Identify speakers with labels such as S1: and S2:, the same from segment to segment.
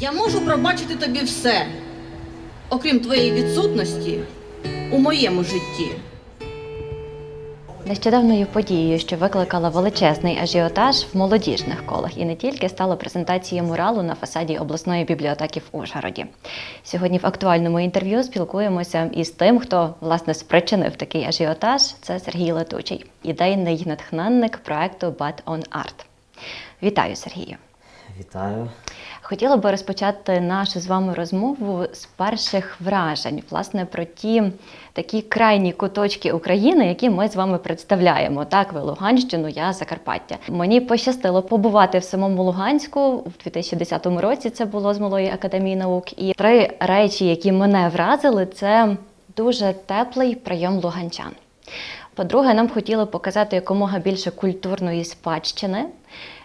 S1: Я можу пробачити тобі все, окрім твоєї відсутності у моєму житті.
S2: Нещодавною подією, що викликала величезний ажіотаж в молодіжних колах, і не тільки стала презентація муралу на фасаді обласної бібліотеки в Ужгороді. Сьогодні в актуальному інтерв'ю спілкуємося із тим, хто власне спричинив такий ажіотаж. Це Сергій Летучий, ідейний натхненник проекту Bad on Art. Вітаю, Сергію!
S3: Вітаю.
S2: Хотіла би розпочати нашу з вами розмову з перших вражень, власне, про ті такі крайні куточки України, які ми з вами представляємо. Так, ви Луганщину, я Закарпаття. Мені пощастило побувати в самому Луганську в 2010 році. Це було з малої академії наук. І три речі, які мене вразили, це дуже теплий прийом луганчан. По-друге, нам хотіли показати якомога більше культурної спадщини.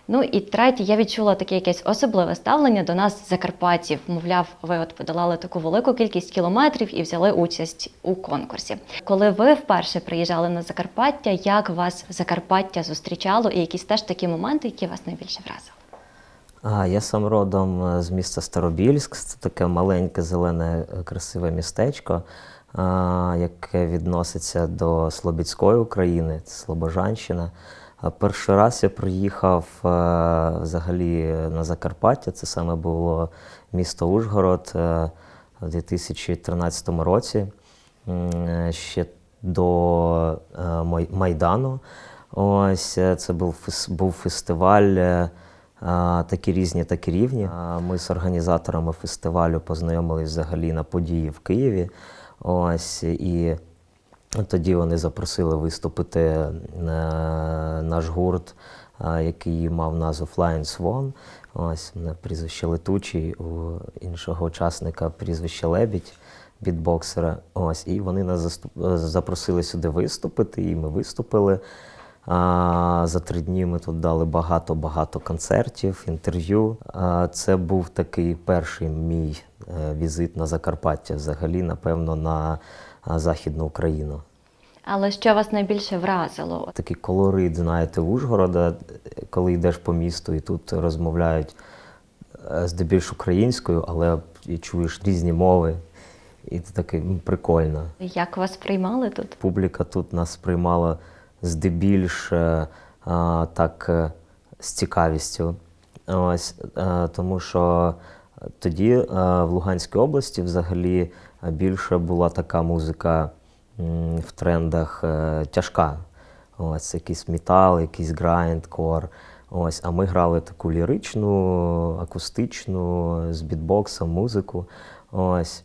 S2: Ну і третє, я відчула таке якесь особливе ставлення до нас, закарпатців. Мовляв, ви от подолали таку велику кількість кілометрів і взяли участь у конкурсі. Коли ви вперше приїжджали на Закарпаття, як вас Закарпаття зустрічало, і якісь теж такі моменти, які вас найбільше вразили?
S3: Я сам родом е, з міста Старобільськ. Це таке маленьке, зелене, е, красиве містечко, яке відноситься до Слобідської України, це Слобожанщина. А Перший раз я приїхав е, взагалі на Закарпаття. Це саме було місто Ужгород е, у 2013 році. Е, Ще до е, Майдану. Ось е, це був, був фестиваль. е, Такі різні, такі рівні. Ми з організаторами фестивалю познайомились взагалі на події в Києві. Ось і тоді вони запросили виступити наш гурт, який мав назву Flying Swan. Ось мене прізвище летучий, у іншого учасника прізвище Лебідь, бітбоксера. Ось, і вони нас запросили сюди виступити, і ми виступили. А, За три дні ми тут дали багато-багато концертів, інтерв'ю. А, Це був такий перший мій е, візит на Закарпаття, взагалі, напевно, на Західну Україну.
S2: Але що вас найбільше вразило?
S3: Такий колорит, знаєте, Ужгорода, коли йдеш по місту і тут розмовляють е, здебільш українською, але і чуєш різні мови. І це таке прикольно.
S2: Як вас приймали тут?
S3: Публіка тут нас приймала здебільш е, а, так е, з цікавістю. Ось, е, тому що тоді е, в Луганській області взагалі е, більше була така музика в трендах е, тяжка. Ось якийсь метал, якийсь грайндкор. Ось, а ми грали таку ліричну, акустичну, з бітбоксом, музику. Ось.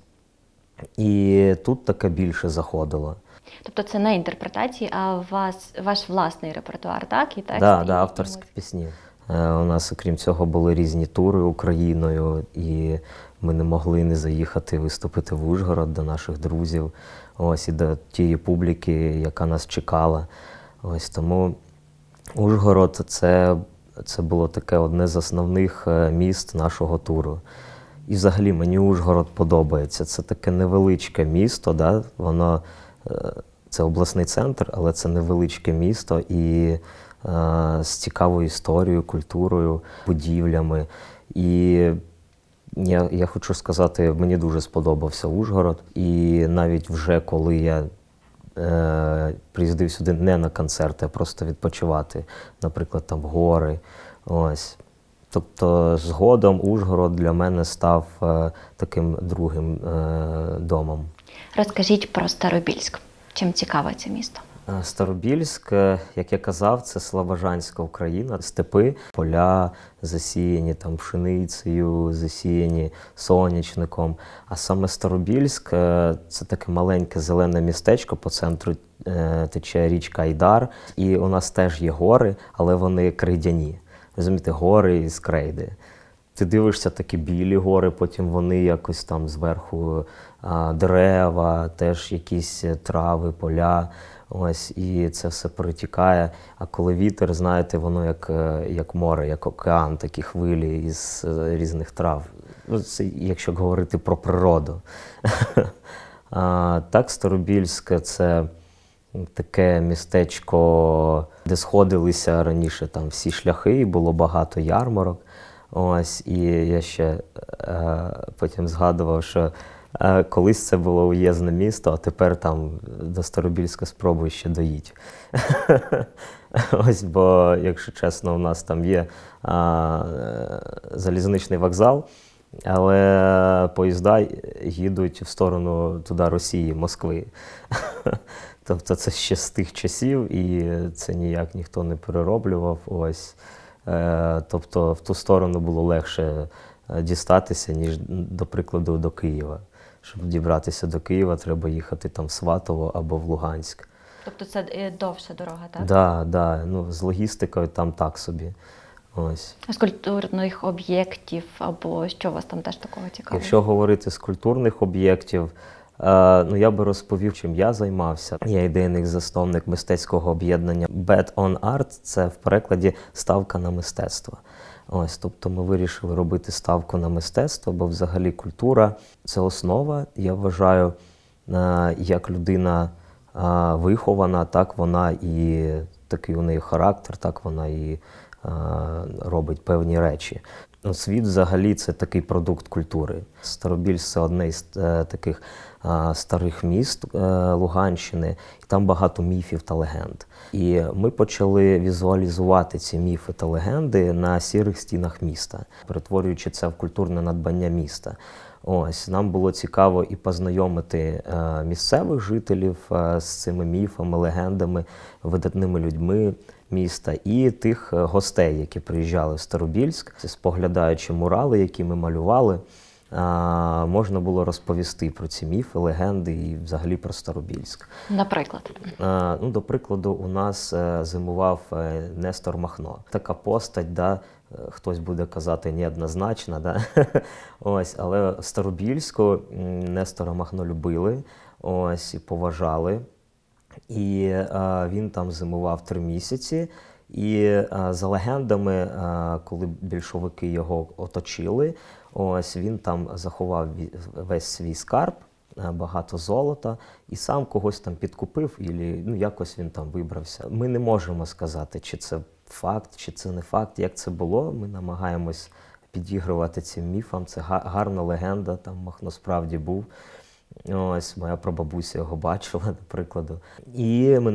S3: І тут таке більше заходило.
S2: Тобто це не інтерпретації, а вас, ваш власний репертуар, так? І тексти,
S3: Да,
S2: і-
S3: да, авторські
S2: музика.
S3: пісні. Е, У нас, окрім цього, були різні тури Україною, і ми не могли не заїхати виступити в Ужгород до наших друзів, ось і до тієї публіки, яка нас чекала. Ось тому Ужгород це, це було таке одне з основних е, міст нашого туру. І взагалі мені Ужгород подобається. Це таке невеличке місто, да? воно е, це обласний центр, але це невеличке місто і е, з цікавою історією, культурою, будівлями. І я, я хочу сказати, мені дуже сподобався Ужгород. І навіть вже коли я е, приїздив сюди не на концерти, а просто відпочивати, наприклад, там гори. Ось. Тобто згодом Ужгород для мене став е, таким другим е, домом.
S2: Розкажіть про Старобільськ. Чим цікаве це місто?
S3: Е, Старобільськ, е, як я казав, це Слобожанська Україна, степи, поля засіяні там пшеницею, засіяні сонячником. А саме Старобільськ е, це таке маленьке зелене містечко по центру тече річка Айдар. І у нас теж є гори, але вони крейдяні. Розумієте, гори із крейди. Ти дивишся такі білі гори, потім вони якось там зверху дерева, теж якісь трави, поля. Ось, і це все перетікає. А коли вітер, знаєте, воно як, е, як море, як океан, такі хвилі із е, різних трав. Ну, це якщо говорити про природу. А, так, Старобільське це таке містечко, де сходилися раніше там всі шляхи, і було багато ярмарок. Ось, і я ще е, потім згадував, що колись це було уєзне місто, а тепер там до Старобільська спробуй ще доїть. Ось, бо, якщо чесно, у нас там є е, залізничний вокзал, але поїзда їдуть в сторону туди Росії, Москви. Тобто це ще з тих часів, і це ніяк ніхто не перероблював. Ось. Е, Тобто в ту сторону було легше е, дістатися, ніж, до прикладу, до Києва. Щоб дібратися до Києва, треба їхати там в Сватово або в Луганськ.
S2: Тобто це е, довша дорога, так?
S3: Да, да, ну, з логістикою там так собі. Ось.
S2: А З культурних об'єктів або що у вас там теж такого цікавого?
S3: Якщо говорити з культурних об'єктів, е, ну я би розповів, чим я займався. Я ідейний засновник мистецького об'єднання Bet on Art – це в перекладі ставка на мистецтво. Ось, тобто ми вирішили робити ставку на мистецтво, бо взагалі культура це основа. Я вважаю, е, як людина е, вихована, так вона і такий у неї характер, так вона і е, робить певні речі. Ну, Світ взагалі це такий продукт культури. Старобіль це одне із таких старих міст е, Луганщини, і там багато міфів та легенд. І ми почали візуалізувати ці міфи та легенди на сірих стінах міста, перетворюючи це в культурне надбання міста. Ось нам було цікаво і познайомити е, місцевих жителів е, з цими міфами, легендами, видатними людьми міста і тих е, гостей, які приїжджали в Старобільськ, споглядаючи мурали, які ми малювали. Можна було розповісти про ці міфи, легенди і взагалі про Старобільськ.
S2: Наприклад.
S3: Ну, до прикладу, у нас е, зимував е, Нестор Махно. Така постать, да, е, хтось буде казати неоднозначна, да? ось, але в Старобільську Нестора Махно любили, ось, і поважали. І е, він там зимував три місяці. І е, за легендами, е, коли більшовики його оточили, ось він там заховав весь свій скарб, е, багато золота, і сам когось там підкупив, і ну, якось він там вибрався. Ми не можемо сказати, чи це факт, чи це не факт, як це було. Ми намагаємось підігрувати цим міфам. Це гарна легенда, там Махно справді був. Ось моя прабабуся його бачила, до. І ми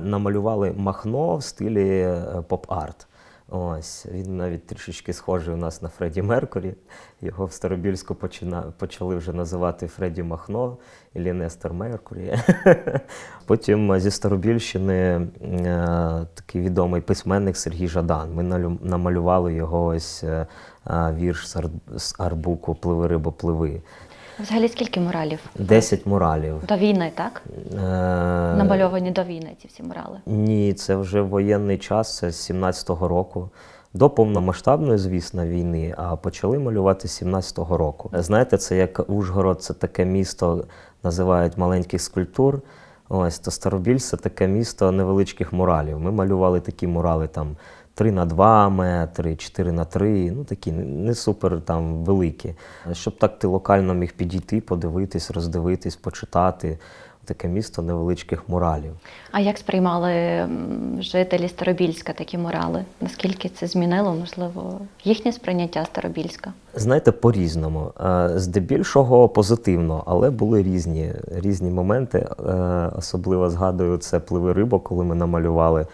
S3: намалювали Махно в стилі е, поп-арт. Ось він навіть трішечки схожий у нас на Фредді Меркурі. Його в Старобільську почина... почали вже називати Фредді Махно і Нестор Меркурі. Потім зі Старобільщини е, такий відомий письменник Сергій Жадан. Ми намалювали його ось е, вірш з арбуку Пливи рибо пливи.
S2: Взагалі скільки муралів?
S3: Десять муралів.
S2: До війни, так?
S3: Е,
S2: Намальовані до війни ці всі мурали.
S3: Ні, це вже воєнний час, це з 17-го року. До повномасштабної, звісно, війни, а почали малювати з 17-го року. Знаєте, це як Ужгород, це таке місто, називають маленьких скульптур. Ось то Старобіль це таке місто невеличких муралів. Ми малювали такі мурали там 3 на 2 метри, 4 на 3, ну такі не супер там великі. Щоб так ти локально міг підійти, подивитись, роздивитись, почитати. Таке місто невеличких муралів.
S2: А як сприймали жителі Старобільська такі мурали? Наскільки це змінило, можливо, їхнє сприйняття Старобільська?
S3: Знаєте, по-різному. Е, Здебільшого позитивно, але були різні, різні моменти. Е, Особливо згадую це пливи риба, коли ми намалювали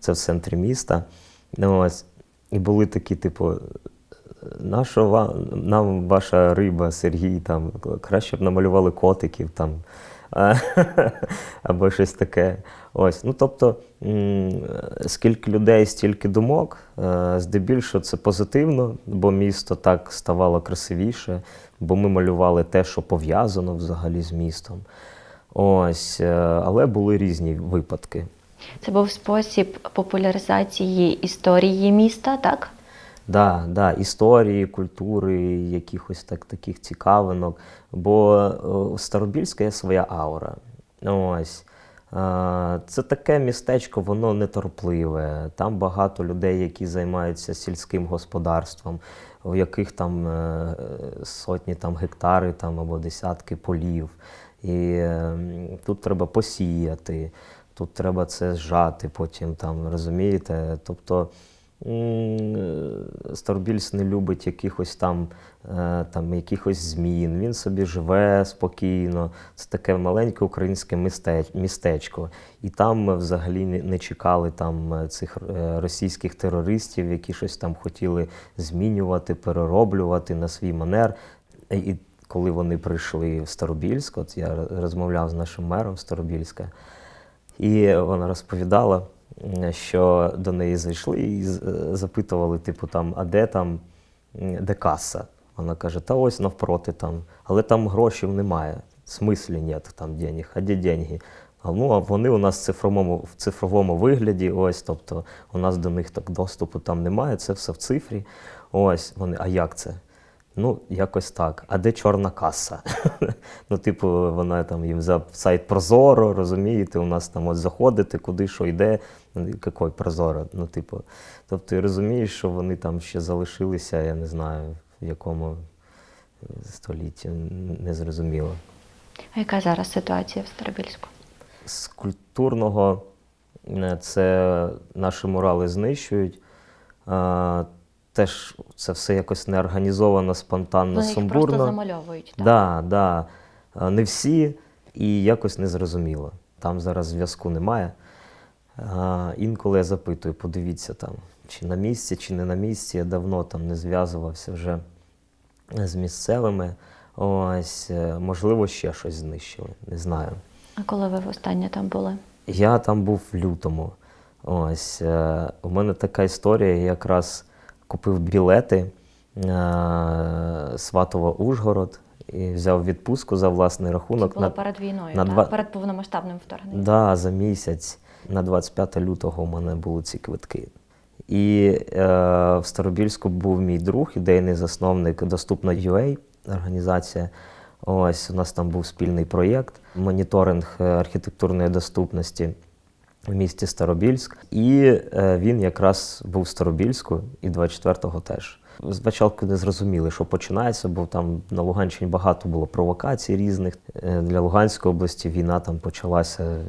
S3: це в центрі міста. Ну, Ось. І були такі, типу, нащо ва- нам ваша риба, Сергій, там, краще б намалювали котиків там. Або щось таке. Ось. Ну, тобто, скільки людей, стільки думок. Е, Здебільшого це позитивно, бо місто так ставало красивіше, бо ми малювали те, що пов'язано взагалі з містом. Ось, е, але були різні випадки.
S2: Це був спосіб популяризації історії міста, так?
S3: Да, да, історії, культури, якихось так, таких цікавинок. Бо е, Старобільська є своя аура. Ось. Е, Це таке містечко, воно неторпливе. Там багато людей, які займаються сільським господарством, у яких там е, сотні там, гектари там, або десятки полів. І е, тут треба посіяти, тут треба це зжати потім, там, розумієте? Тобто е, не любить якихось там, е, там якихось змін. Він собі живе спокійно. Це таке маленьке українське містечко. І там ми взагалі не, не чекали там е, цих е, російських терористів, які щось там хотіли змінювати, перероблювати на свій манер. І коли вони прийшли в Старобільськ, от я розмовляв з нашим мером Старобільська, і вона розповідала, що до неї зайшли і е, запитували, типу, там, а де там, де каса? Вона каже, та ось навпроти там, але там грошей немає. Смислі нет там денег, а де деньги? Ну, а вони у нас в цифровому, в цифровому вигляді, ось, тобто у нас до них так доступу там немає, це все в цифрі. Ось вони, а як це? Ну, якось так. А де чорна каса? ну, типу, вона там їм за сайт Прозоро, розумієте, у нас там от заходите, куди що йде, ну, який Прозоро. Ну, типу, тобто, ти розумієш, що вони там ще залишилися, я не знаю, в якому столітті, н- не зрозуміло.
S2: А яка зараз ситуація в Старобільську?
S3: З культурного е, це наші мурали знищують. Теж це все якось неорганізовано, спонтанно,
S2: Вони їх
S3: сумбурно.
S2: просто замальовують. Так?
S3: Да, да. Не всі і якось незрозуміло. Там зараз зв'язку немає. А, інколи я запитую, подивіться там, чи на місці, чи не на місці. Я давно там не зв'язувався вже з місцевими. Ось, е, можливо, ще щось знищили, не знаю.
S2: А коли ви востаннє там були?
S3: Я там був в лютому. Ось е, у мене така історія. Якраз купив білети е, Сватово Ужгород і взяв відпустку за власний рахунок.
S2: Це було
S3: на,
S2: перед війною,
S3: на
S2: так?
S3: два-
S2: перед повномасштабним вторгненням.
S3: да, за місяць. На 25 лютого у мене були ці квитки. І е, в Старобільську був мій друг, ідейний засновник Доступно UA організація. Ось у нас там був спільний проєкт, моніторинг е, архітектурної доступності в місті Старобільськ. І е, він якраз був в Старобільську, і 24-го теж. Спочатку не зрозуміли, що починається, бо там на Луганщині багато було провокацій різних. Е, Для Луганської області війна там почалася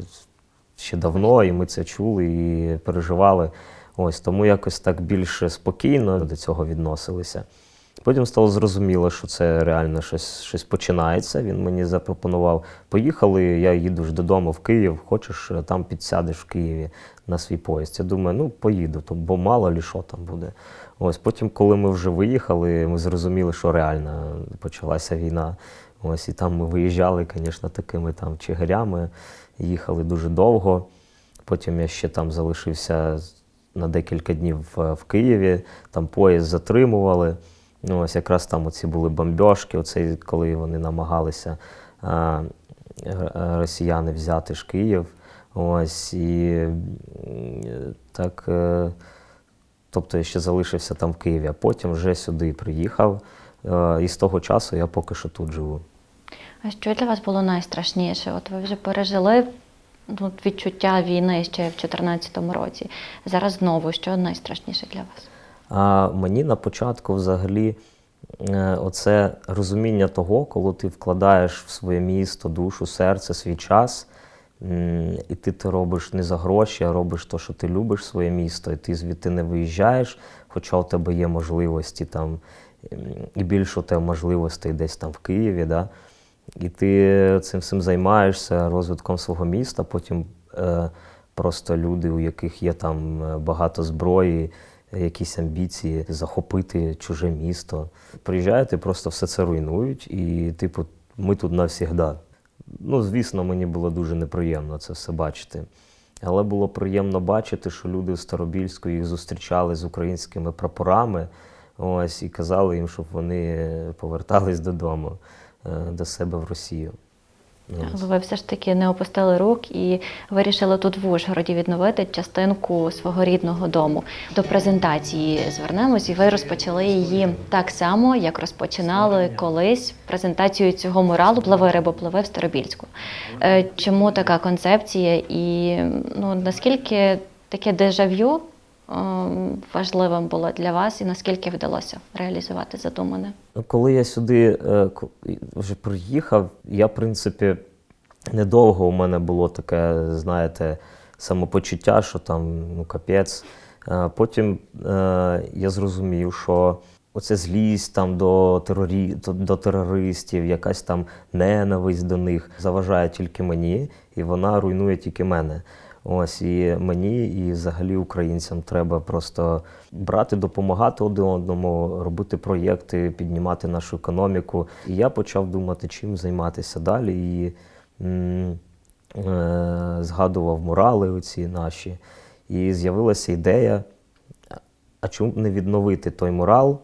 S3: ще давно, і ми це чули і переживали. Ось тому якось так більш спокійно до цього відносилися. Потім стало зрозуміло, що це реально щось, щось починається. Він мені запропонував: поїхали, я їду ж додому в Київ, хочеш, е, там підсядеш в Києві на свій поїзд. Я думаю, ну поїду, то, бо мало лі що там буде. Ось потім, коли ми вже виїхали, ми зрозуміли, що реально почалася війна. Ось і там ми виїжджали, звісно, такими там чигирями, їхали дуже довго. Потім я ще там залишився на декілька днів в, Києві, там поїзд затримували. Ну, ось якраз там оці були бомбьошки, оцей, коли вони намагалися а, росіяни взяти ж Київ. Ось і так. е, Тобто я ще залишився там в Києві, а потім вже сюди приїхав. Е, І з того часу я поки що тут живу.
S2: А що для вас було найстрашніше? От ви вже пережили ну, відчуття війни ще в 2014 році. Зараз знову, що найстрашніше для вас?
S3: А мені на початку взагалі е, оце розуміння того, коли ти вкладаєш в своє місто, душу, серце, свій час, і ти це робиш не за гроші, а робиш те, що ти любиш своє місто, і ти звідти не виїжджаєш, хоча у тебе є можливості там, і більше у тебе можливостей десь там в Києві. Да? І ти цим всім займаєшся розвитком свого міста. Потім е, просто люди, у яких є там е, багато зброї, якісь амбіції захопити чуже місто. Приїжджають і просто все це руйнують, і, типу, ми тут навсігда. Ну, звісно, мені було дуже неприємно це все бачити. Але було приємно бачити, що люди в Старобільську їх зустрічали з українськими прапорами. Ось і казали їм, щоб вони повертались додому е, до себе в Росію.
S2: Але ви все ж таки не опустили рук і вирішили тут в Ужгороді відновити частинку свого рідного дому. До презентації звернемось, і ви розпочали її так само, як розпочинали колись презентацію цього муралу Пливи рибопливи в Старобільську. Е, Чому така концепція і ну, наскільки таке дежав'ю важливим було для вас, і наскільки вдалося реалізувати задумане?
S3: Ну, Коли я сюди е, вже приїхав, я, в принципі, недовго у мене було таке, знаєте, самопочуття, що там, ну, капець, Е, Потім е, я зрозумів, що оця злість там до, терорі... до терористів, якась там ненависть до них заважає тільки мені, і вона руйнує тільки мене. Ось і мені, і взагалі українцям треба просто брати, допомагати один одному, робити проєкти, піднімати нашу економіку. І я почав думати, чим займатися далі. І м, е, згадував мурали оці наші. І з'явилася ідея, а чому не відновити той мурал?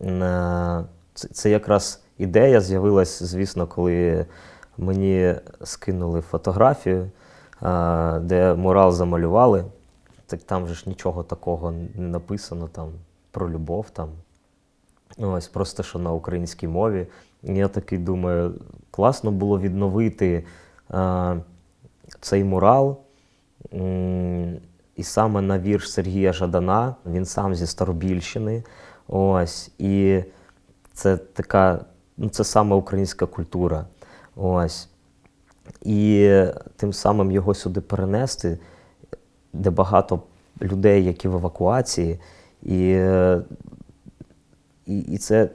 S3: Е, Це, якраз ідея з'явилась, звісно, коли мені скинули фотографію, де мурал замалювали. Так там же ж нічого такого не написано там про любов там. Ось просто що на українській мові. Я такий думаю, класно було відновити е, цей мурал. І саме на вірш Сергія Жадана, він сам зі Старобільщини. Ось. І це така, ну це саме українська культура. Ось. І тим самим його сюди перенести, де багато людей, які в евакуації, і, і, і це,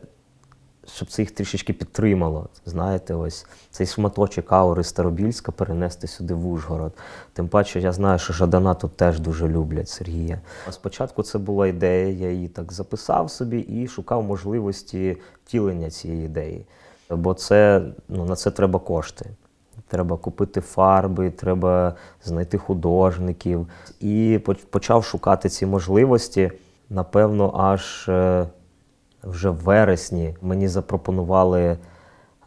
S3: щоб це їх трішечки підтримало. Знаєте, ось цей шматочок аури Старобільська перенести сюди в Ужгород. Тим паче, я знаю, що Жадана тут теж дуже люблять Сергія. А спочатку це була ідея, я її так записав собі і шукав можливості втілення цієї ідеї. Бо це, ну, на це треба кошти. Треба купити фарби, треба знайти художників. І почав шукати ці можливості. Напевно, аж е, вже в вересні мені запропонували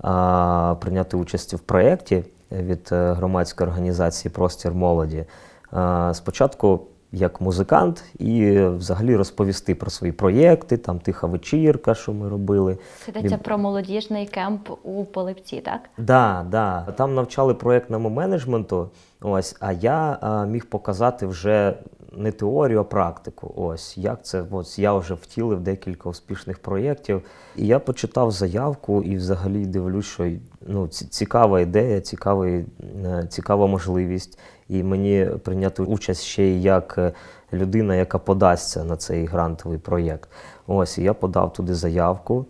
S3: а, прийняти участь в проєкті від е, громадської організації Простір молоді. А, спочатку як музикант і взагалі розповісти про свої проєкти, там тиха вечірка, що ми робили.
S2: Йдеться
S3: Біб-
S2: про молодіжний кемп у Полипці, так?
S3: Да, да. Там навчали проєктному менеджменту. Ось, а я а, міг показати вже не теорію, а практику. Ось як це. Ось я вже втілив декілька успішних проєктів. І я почитав заявку і взагалі дивлюсь, що ну, цікава ідея, цікавий, е, цікава можливість. І мені прийняти участь ще й як е, людина, яка подасться на цей грантовий проєкт. Ось і я подав туди заявку.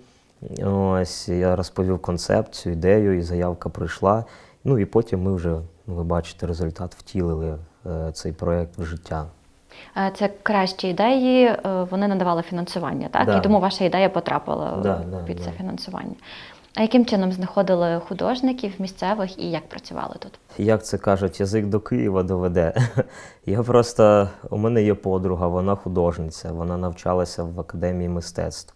S3: Ось я розповів концепцію, ідею, і заявка прийшла. Ну і потім ми вже, ну, ви бачите, результат втілили е, цей проєкт в життя.
S2: Е, Це кращі ідеї, вони надавали фінансування, так?
S3: Да.
S2: І тому ваша ідея потрапила
S3: Да, да,
S2: під
S3: да.
S2: це фінансування. А яким чином знаходили художників місцевих і як працювали тут?
S3: Як це кажуть, язик до Києва доведе. Я просто у мене є подруга, вона художниця, вона навчалася в академії мистецтв.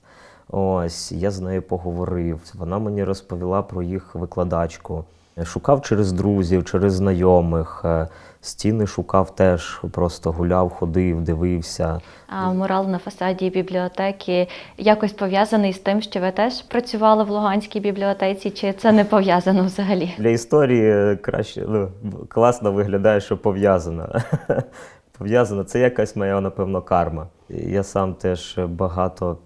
S3: Ось я з нею поговорив. Вона мені розповіла про їх викладачку. Шукав через друзів, через знайомих. е, Стіни шукав теж, просто гуляв, ходив, дивився.
S2: А мурал на фасаді бібліотеки якось пов'язаний з тим, що ви теж працювали в Луганській бібліотеці, чи це не пов'язано взагалі?
S3: Для історії е, краще ну, класно виглядає, що пов'язано. пов'язано. Це якась моя, напевно, карма. Я сам теж багато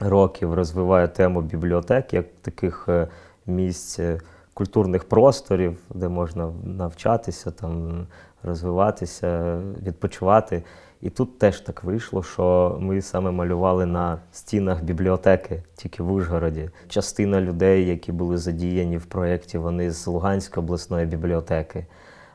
S3: років розвиваю тему бібліотек, як таких е, місць е, культурних просторів, де можна навчатися, там, розвиватися, відпочивати. І тут теж так вийшло, що ми саме малювали на стінах бібліотеки, тільки в Ужгороді. Частина людей, які були задіяні в проєкті, вони з Луганської обласної бібліотеки.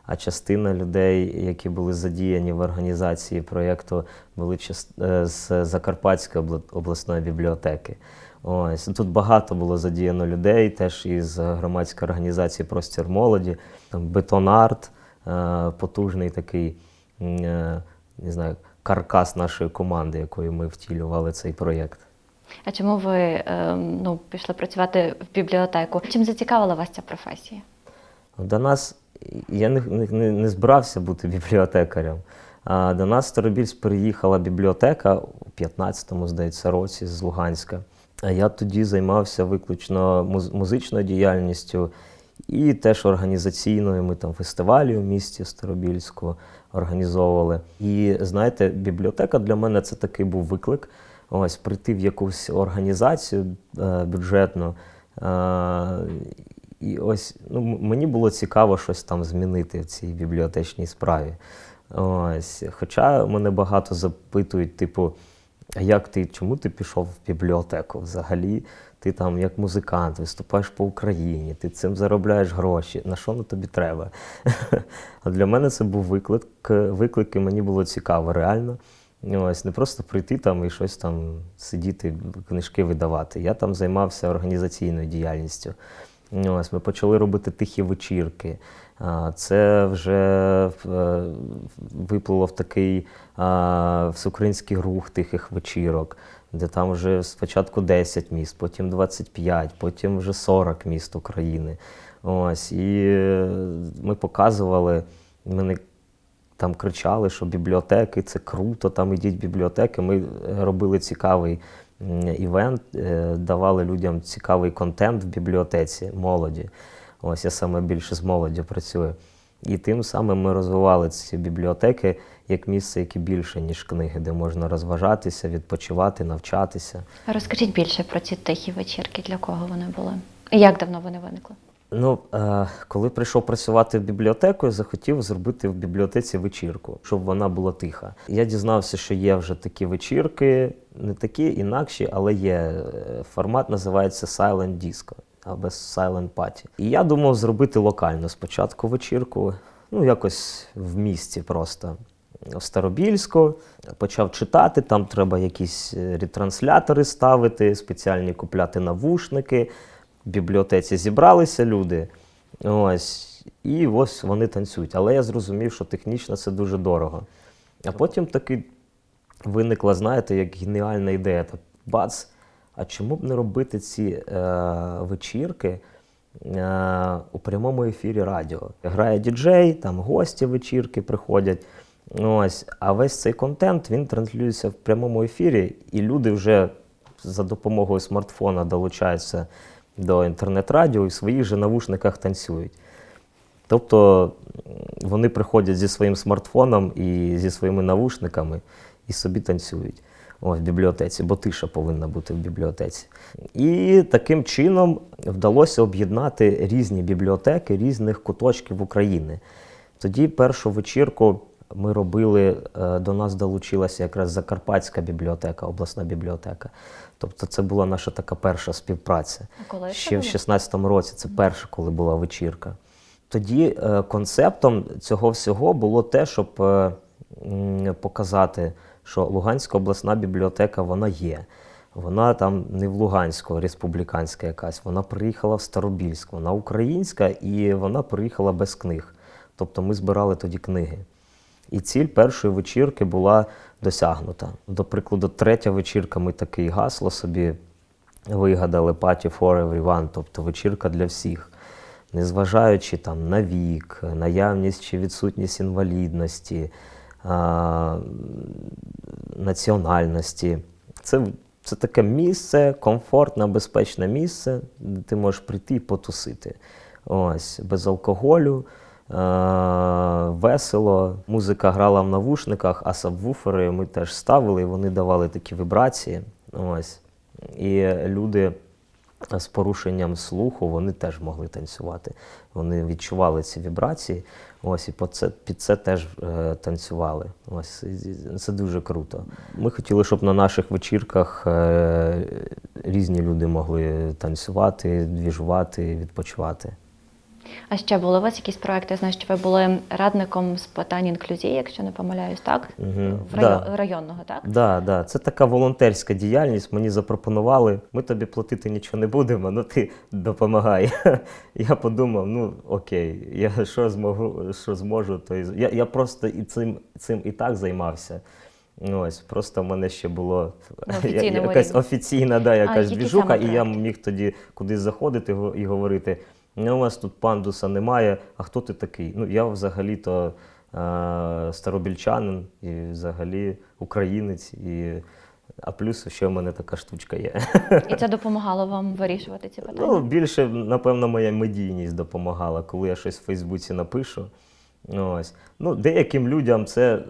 S3: А частина людей, які були задіяні в організації проєкту, були е, з Закарпатської обласної бібліотеки. Ось тут багато було задіяно людей, теж із громадської організації Простір молоді, там бетонарт, е, потужний такий е, не знаю, каркас нашої команди, якою ми втілювали цей проєкт.
S2: А чому ви е, ну, пішли працювати в бібліотеку? Чим зацікавила вас ця професія?
S3: До нас я не, не, не збирався бути бібліотекарем. А до нас в Старобільськ переїхала бібліотека у 15-му, здається, році з Луганська. Я тоді займався виключно музичною діяльністю і теж організаційною. Ми там фестивалі у місті Старобільську організовували. І знаєте, бібліотека для мене це такий був виклик. Ось прийти в якусь організацію е, бюджетну. Е, і ось ну, мені було цікаво щось там змінити в цій бібліотечній справі. Ось. Хоча мене багато запитують, типу, як ти, чому ти пішов в бібліотеку взагалі? Ти там як музикант, виступаєш по Україні, ти цим заробляєш гроші. На що воно тобі треба? А для мене це був виклик. Виклик, і мені було цікаво, реально. Ось не просто прийти там і щось там сидіти, книжки видавати. Я там займався організаційною діяльністю. Ось ми почали робити тихі вечірки. Це вже е, виплило в такий всеукраїнський рух тихих вечірок, де там вже спочатку 10 міст, потім 25, потім вже 40 міст України. Ось, і е, ми показували, мене там кричали, що бібліотеки це круто, там ідіть в бібліотеки. Ми е, робили цікавий івент, е, давали людям цікавий контент в бібліотеці молоді. Ось я саме більше з молоддю працюю. І тим самим ми розвивали ці бібліотеки як місце, яке більше, ніж книги, де можна розважатися, відпочивати, навчатися.
S2: Розкажіть більше про ці тихі вечірки, для кого вони були? І як давно вони виникли?
S3: Ну, е, коли прийшов працювати в бібліотеку, я захотів зробити в бібліотеці вечірку, щоб вона була тиха. Я дізнався, що є вже такі вечірки, не такі, інакші, але є. Е, Формат називається Silent Disco або Silent Party. І я думав зробити локально спочатку вечірку, ну якось в місті просто. В Старобільську почав читати, там треба якісь е, ретранслятори ставити, спеціальні купляти навушники. В бібліотеці зібралися люди. Ось, і ось вони танцюють. Але я зрозумів, що технічно це дуже дорого. А потім таки виникла, знаєте, як геніальна ідея. Так, бац, а чому б не робити ці е, вечірки е, у прямому ефірі радіо? Грає діджей, там гості вечірки приходять. Ось, а весь цей контент він транслюється в прямому ефірі, і люди вже за допомогою смартфона долучаються до інтернет-радіо і в своїх же навушниках танцюють. Тобто вони приходять зі своїм смартфоном і зі своїми навушниками і собі танцюють ось, в бібліотеці, бо тиша повинна бути в бібліотеці. І таким чином вдалося об'єднати різні бібліотеки різних куточків України. Тоді першу вечірку ми робили, е, до нас долучилася якраз Закарпатська бібліотека, обласна бібліотека. Тобто це була наша така перша співпраця.
S2: А коли
S3: Ще в 16-му році це перше, коли була вечірка. Тоді е, концептом цього всього було те, щоб е, м, показати, що Луганська обласна бібліотека вона є. Вона там не в Луганську, республіканська якась. Вона приїхала в Старобільськ, вона українська і вона приїхала без книг. Тобто ми збирали тоді книги. І ціль першої вечірки була досягнута. До прикладу, третя вечірка, ми таке гасло собі вигадали Party for everyone, тобто вечірка для всіх. Незважаючи там на вік, наявність чи відсутність інвалідності, а, національності. Це, це таке місце, комфортне, безпечне місце, де ти можеш прийти і потусити. Ось, без алкоголю, весело. Музика грала в навушниках, а сабвуфери ми теж ставили, і вони давали такі вібрації. Ось. І люди з порушенням слуху вони теж могли танцювати. Вони відчували ці вібрації. Ось і по це, під це теж е, танцювали. Ось це дуже круто. Ми хотіли, щоб на наших вечірках е, різні люди могли танцювати, двіжувати, відпочивати.
S2: А ще були у вас якісь проекти? Я знаю, що ви були радником з питань інклюзії, якщо не помиляюсь, так?
S3: Мгм.
S2: В район,
S3: Да.
S2: районного, так?
S3: Да, да. Це така волонтерська діяльність. Мені запропонували, ми тобі платити нічого не будемо, ну ти допомагай. Я подумав, ну окей, я що зможу, що зможу, то і я, я просто і цим, цим і так займався. Ну, Ось, просто в мене ще було якась офіційна да, якась двіжука,
S2: саме
S3: і я міг тоді кудись заходити і говорити: ну, у вас тут пандуса немає, а хто ти такий? Ну, я взагалі-то е, старобільчанин і взагалі українець. І... А плюс ще в мене така штучка є.
S2: І це допомагало вам вирішувати ці питання?
S3: Ну, більше, напевно, моя медійність допомагала, коли я щось в Фейсбуці напишу. Ось. Ну, деяким людям це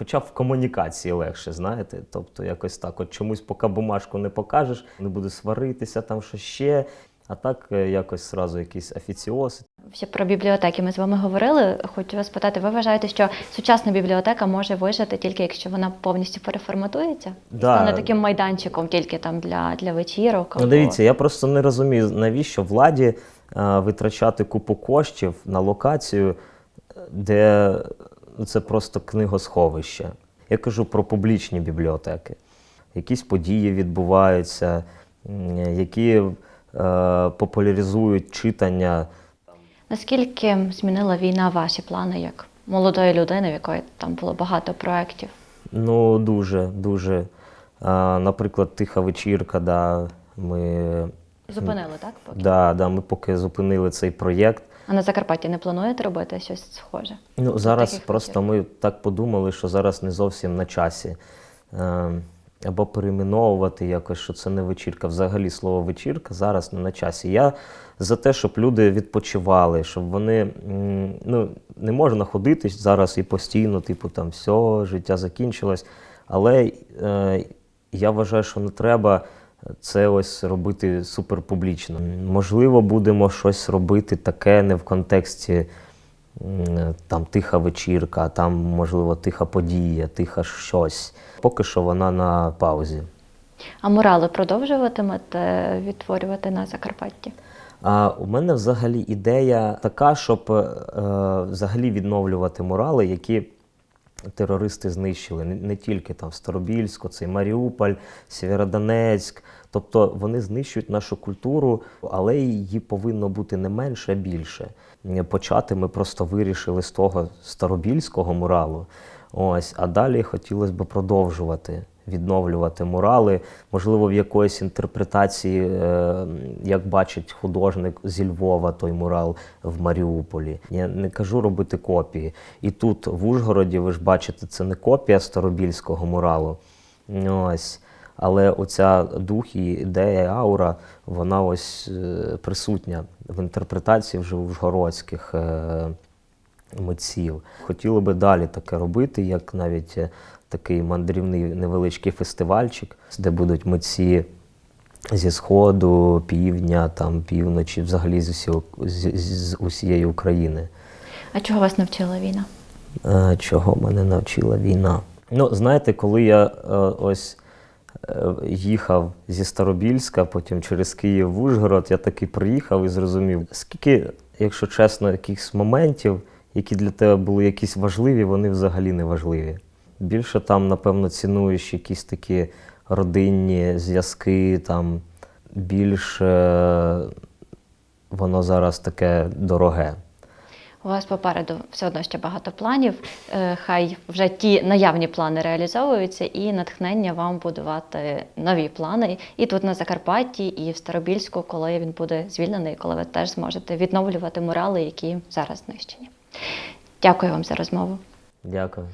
S3: хоча б в комунікації легше, знаєте. Тобто, якось так, от чомусь, поки бумажку не покажеш, не буде сваритися, там що ще. А так е, якось зразу якийсь офіціоз.
S2: Ще про бібліотеки ми з вами говорили. Хочу вас питати, ви вважаєте, що сучасна бібліотека може вижити тільки якщо вона повністю переформатується? І
S3: Да.
S2: стане таким майданчиком тільки там для, для вечірок?
S3: Ну, дивіться, я просто не розумію, навіщо владі е, витрачати купу коштів на локацію, де ну, це просто книгосховище. Я кажу про публічні бібліотеки. Якісь події відбуваються, які е, популяризують читання.
S2: Наскільки змінила війна ваші плани як молодої людини, в якої там було багато проєктів?
S3: Ну, дуже, дуже. Наприклад, тиха вечірка, да, ми,
S2: Зупинили, так? Поки?
S3: да, да, ми поки зупинили цей проєкт.
S2: А на Закарпатті не плануєте робити щось схоже?
S3: Ну, зараз просто ми так подумали, що зараз не зовсім на часі. Або перейменовувати якось, що це не вечірка. Взагалі слово вечірка зараз не на часі. Я за те, щоб люди відпочивали, щоб вони ну, не можна ходити зараз і постійно, типу, там все, життя закінчилось. Але е, я вважаю, що не треба це ось робити суперпублічно. Можливо, будемо щось робити таке не в контексті там тиха вечірка, там, можливо, тиха подія, тиха щось. Поки що вона на паузі.
S2: А мурали продовжуватимете відтворювати на Закарпатті?
S3: А у мене взагалі ідея така, щоб е, взагалі відновлювати мурали, які терористи знищили. Не, не тільки там Старобільську, це і Маріуполь, Сєвєродонецьк. Тобто вони знищують нашу культуру, але її повинно бути не менше, а більше. Почати ми просто вирішили з того старобільського муралу. Ось, а далі хотілося б продовжувати відновлювати мурали, можливо, в якоїсь інтерпретації, е, як бачить художник зі Львова той мурал в Маріуполі. Я не кажу робити копії. І тут в Ужгороді, ви ж бачите, це не копія старобільського муралу. Ось. Але оця дух і ідея, і аура, вона ось е, присутня в інтерпретації вже ужгородських е, митців. Хотіли би далі таке робити, як навіть е, такий мандрівний невеличкий фестивальчик, де будуть митці зі сходу, півдня, там, півночі, взагалі з, усього, з, з усієї України.
S2: А чого вас навчила війна?
S3: Чого мене навчила війна? Ну, знаєте, коли я ось їхав зі Старобільська, потім через Київ в Ужгород, я таки приїхав і зрозумів, скільки, якщо чесно, якихось моментів, які для тебе були якісь важливі, вони взагалі не важливі. Більше там, напевно, цінуєш якісь такі родинні зв'язки, там більш е, воно зараз таке дороге.
S2: У вас попереду все одно ще багато планів. Е, Хай вже ті наявні плани реалізовуються, і натхнення вам будувати нові плани і тут на Закарпатті, і в Старобільську, коли він буде звільнений, коли ви теж зможете відновлювати мурали, які зараз знищені. Дякую вам за розмову.
S3: Дякую.